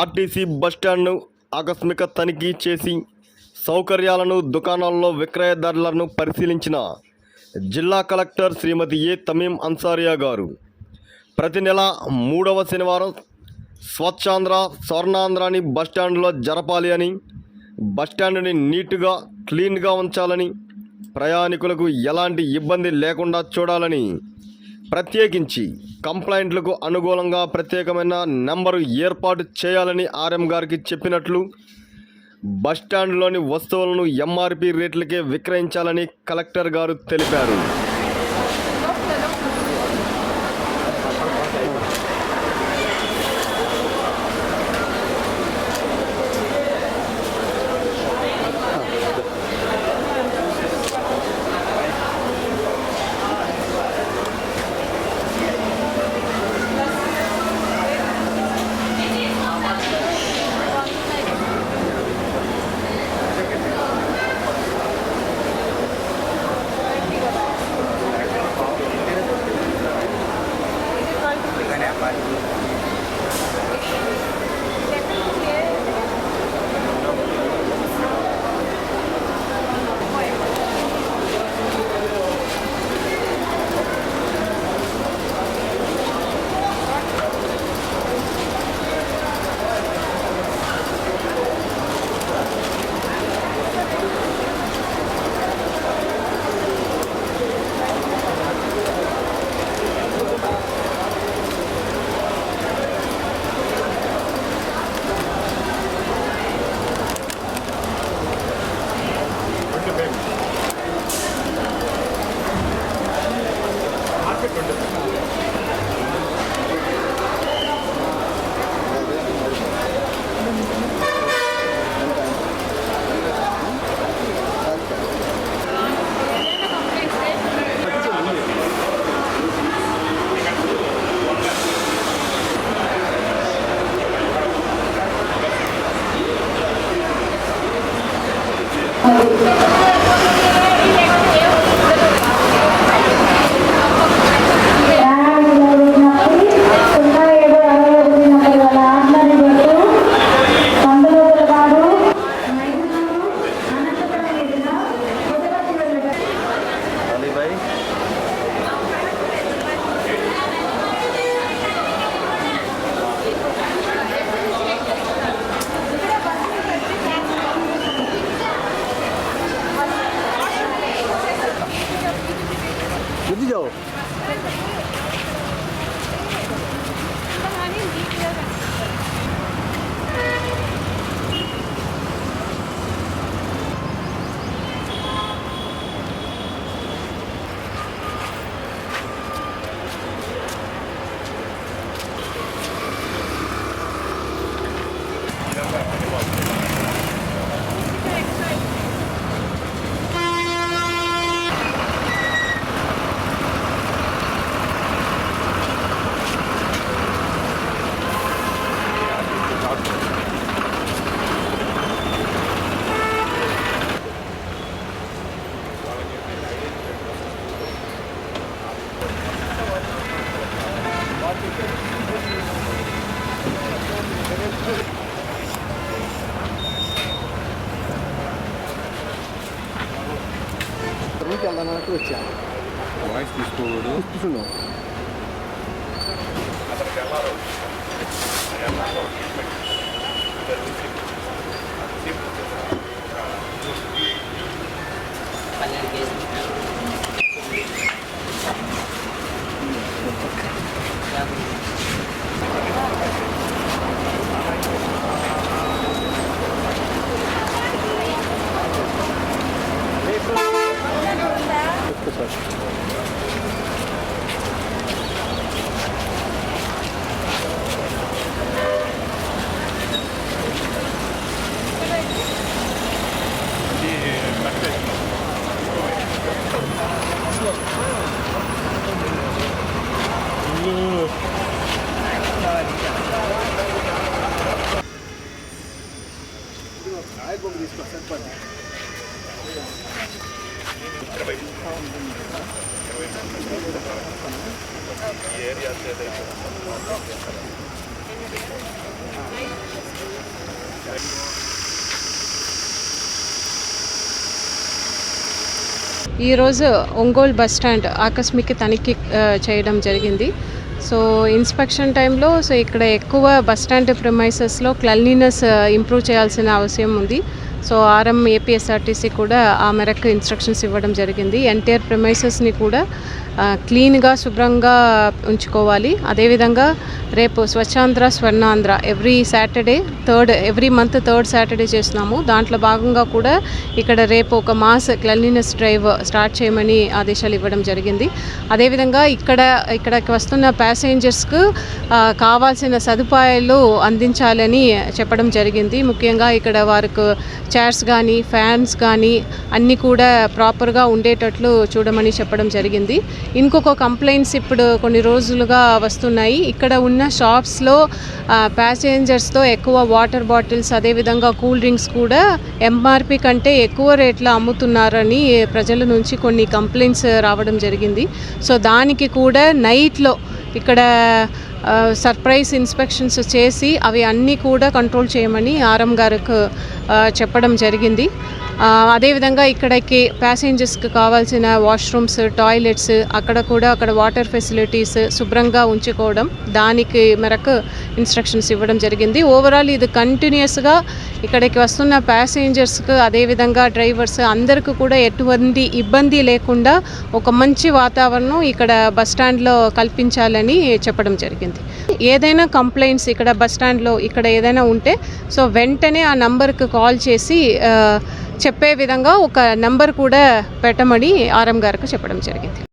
RTC బస్టాండ్ను ఆకస్మిక తనిఖీ చేసి సౌకర్యాలను దుకాణాల్లో విక్రయదారులను పరిశీలించిన జిల్లా కలెక్టర్ శ్రీమతి ఏ తమీం అన్సారియా గారు ప్రతి నెల మూడవ శనివారం స్వచ్ఛాంధ్ర స్వర్ణాంధ్రాని బస్టాండ్లో జరపాలి అని బస్టాండ్ని నీట్గా క్లీన్గా ఉంచాలని ప్రయాణికులకు ఎలాంటి ఇబ్బంది లేకుండా చూడాలని ప్రత్యేకించి కంప్లైంట్లకు అనుకూలంగా ప్రత్యేకమైన నెంబరు ఏర్పాటు చేయాలని ఆర్ఎం గారికి చెప్పినట్లు బస్టాండ్లోని వస్తువులను ఎంఆర్పి రేట్లకే విక్రయించాలని కలెక్టర్ గారు తెలిపారు. రూమ్కి వెళ్దామన్నట్టు వచ్చా వాయిస్ తీసుకోకూడదు కూర్చున్నావు సార్ ఈరోజు ఒంగోలు బస్ స్టాండ్ ఆకస్మిక తనిఖీ చేయడం జరిగింది. సో ఇన్స్పెక్షన్ టైంలో సో ఇక్కడ ఎక్కువ బస్ స్టాండ్ ప్రొమైసెస్లో క్లెన్లీనెస్ ఇంప్రూవ్ చేయాల్సిన అవసరం ఉంది. సో ఆర్ఎం ఏపీఎస్ఆర్టీసీ కూడా ఆ మేరకు ఇన్స్ట్రక్షన్స్ ఇవ్వడం జరిగింది. ఎన్టీఆర్ ప్రెమైసెస్ని కూడా క్లీన్గా శుభ్రంగా ఉంచుకోవాలి. అదేవిధంగా రేపు Swachhandhra Swarnandhra every Saturday third every month third Saturday చేస్తున్నాము. దాంట్లో భాగంగా కూడా ఇక్కడ రేపు ఒక మాస్ క్లెన్లీనెస్ డ్రైవ్ స్టార్ట్ చేయమని ఆదేశాలు ఇవ్వడం జరిగింది. అదేవిధంగా ఇక్కడ ఇక్కడికి వస్తున్న ప్యాసెంజర్స్కు కావాల్సిన సదుపాయాలు అందించాలని చెప్పడం జరిగింది. ముఖ్యంగా ఇక్కడ వారికి చైర్స్ కానీ ఫ్యాన్స్ కానీ అన్నీ కూడా ప్రాపర్గా ఉండేటట్లు చూడమని చెప్పడం జరిగింది. ఇంకొక కంప్లైంట్స్ ఇప్పుడు కొన్ని రోజులుగా వస్తున్నాయి. ఇక్కడ ఉన్న షాప్స్లో ప్యాసింజర్స్తో ఎక్కువ వాటర్ బాటిల్స్ అదేవిధంగా కూల్ డ్రింక్స్ కూడా ఎంఆర్పి కంటే ఎక్కువ రేట్లో అమ్ముతున్నారని ప్రజల నుంచి కొన్ని కంప్లైంట్స్ రావడం జరిగింది. సో దానికి కూడా నైట్లో ఇక్కడ సర్ప్రైజ్ ఇన్స్పెక్షన్స్ చేసి అవి అన్నీ కూడా కంట్రోల్ చేయమని ఆర్ఎం గారికి చెప్పడం జరిగింది. అదేవిధంగా ఇక్కడికి ప్యాసింజర్స్కి కావాల్సిన వాష్రూమ్స్ టాయిలెట్స్ అక్కడ కూడా అక్కడ వాటర్ ఫెసిలిటీస్ శుభ్రంగా ఉంచుకోవడం దానికి మేరకు ఇన్స్ట్రక్షన్స్ ఇవ్వడం జరిగింది. ఓవరాల్ ఇది కంటిన్యూస్గా ఇక్కడికి వస్తున్న ప్యాసింజర్స్కి అదేవిధంగా డ్రైవర్స్ అందరికీ కూడా ఎటువంటి ఇబ్బంది లేకుండా ఒక మంచి వాతావరణం ఇక్కడ బస్ స్టాండ్లో కల్పించాలని చెప్పడం జరిగింది. ఏదైనా కంప్లైంట్స్ ఇక్కడ బస్ స్టాండ్లో ఇక్కడ ఏదైనా ఉంటే సో వెంటనే ఆ నంబర్కి కాల్ చేసి చెప్పే విధంగా ఒక నంబర్ కూడా పెట్టమని ఆర్ఎం గారికి చెప్పడం జరిగింది.